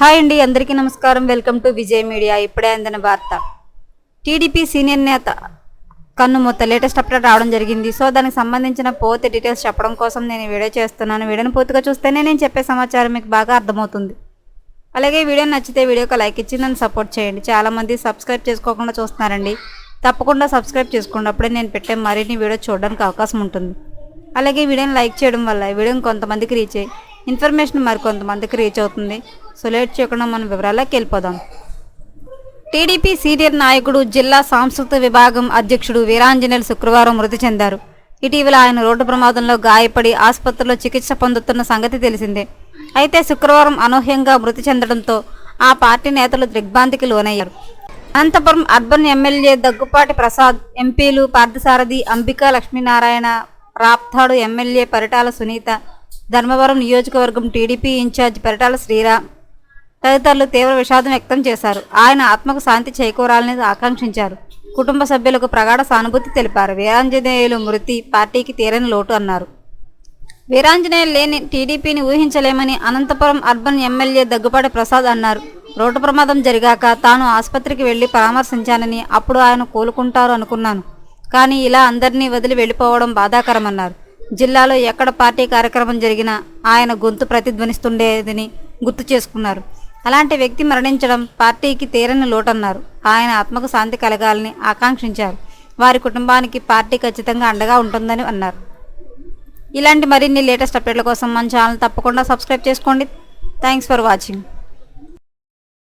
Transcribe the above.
Hi అండి అందరికీ నమస్కారం. Welcome to Vijay media. ఇప్పుడే అందిన వార్త. టీడీపీ సీనియర్ నేత కన్నుమూత లేటెస్ట్ అప్డేట్ రావడం జరిగింది. సో దానికి సంబంధించిన పూర్తి డీటెయిల్స్ చెప్పడం కోసం నేను వీడియో చేస్తున్నాను. వీడియోని పూర్తిగా చూస్తేనే నేను చెప్పే సమాచారం మీకు బాగా అర్థమవుతుంది. అలాగే వీడియో నచ్చితే వీడియోకి లైక్ ఇచ్చి నన్ను సపోర్ట్ చేయండి. చాలామంది సబ్స్క్రైబ్ చేసుకోకుండా చూస్తున్నారండి. తప్పకుండా సబ్స్క్రైబ్ చేసుకోండి. అప్పుడే నేను పెట్టే మరిన్ని వీడియో చూడడానికి అవకాశం ఉంటుంది. అలాగే వీడియోని లైక్ చేయడం వల్ల వీడియోని కొంతమందికి రీచ్ అయ్యి ఇన్ఫర్మేషన్ మరి కొంతమందికి రీచ్ అవుతుంది. సో లేట్ చేయకుండా మనం వివరాల్లోకి వెళ్ళిపోదాం. టీడీపీ సీనియర్ నాయకుడు జిల్లా సాంస్కృతిక విభాగం అధ్యక్షుడు వీరాంజనేయులు శుక్రవారం మృతి చెందారు. ఇటీవల ఆయన రోడ్డు ప్రమాదంలో గాయపడి ఆసుపత్రిలో చికిత్స పొందుతున్న సంగతి తెలిసిందే. అయితే శుక్రవారం అనూహ్యంగా మృతి చెందడంతో ఆ పార్టీ నేతలు దిగ్భ్రాంతికి లోనయ్యారు. అనంతపురం అర్బన్ ఎమ్మెల్యే దగ్గుపాటి ప్రసాద్ ఎంపీలు పార్థసారథి అంబికా లక్ష్మీనారాయణ రాప్తాడు ఎమ్మెల్యే పరిటాల సునీత ధర్మవరం నియోజకవర్గం టీడీపీ ఇన్ఛార్జ్ పరిటాల శ్రీరామ్ తదితరులు తీవ్ర విషాదం వ్యక్తం చేశారు. ఆయన ఆత్మకు శాంతి చేకూరాలని ఆకాంక్షించారు. కుటుంబ సభ్యులకు ప్రగాఢ సానుభూతి తెలిపారు. వీరాంజనేయులు మృతి పార్టీకి తీరని లోటు అన్నారు. వీరాంజనేయులు లేని టీడీపీని ఊహించలేమని అనంతపురం అర్బన్ ఎమ్మెల్యే దగ్గుపాటి ప్రసాద్ అన్నారు. రోడ్డు ప్రమాదం జరిగాక తాను ఆసుపత్రికి వెళ్ళి పరామర్శించానని అప్పుడు ఆయన కోలుకుంటారు అనుకున్నాను. కానీ ఇలా అందరినీ వదిలి వెళ్ళిపోవడం బాధాకరమన్నారు. జిల్లాలో ఎక్కడ పార్టీ కార్యక్రమం జరిగినా ఆయన గొంతు ప్రతిధ్వనిస్తుండేదని గుర్తు చేసుకున్నారు. అలాంటి వ్యక్తి మరణించడం పార్టీకి తీరని లోటన్నారు. ఆయన ఆత్మకు శాంతి కలగాలని ఆకాంక్షించారు. వారి కుటుంబానికి పార్టీ ఖచ్చితంగా అండగా ఉంటుందని అన్నారు. ఇలాంటి మరిన్ని లేటెస్ట్ అప్డేట్ల కోసం మన ఛానల్ తప్పకుండా సబ్స్క్రైబ్ చేసుకోండి. Thanks for watching.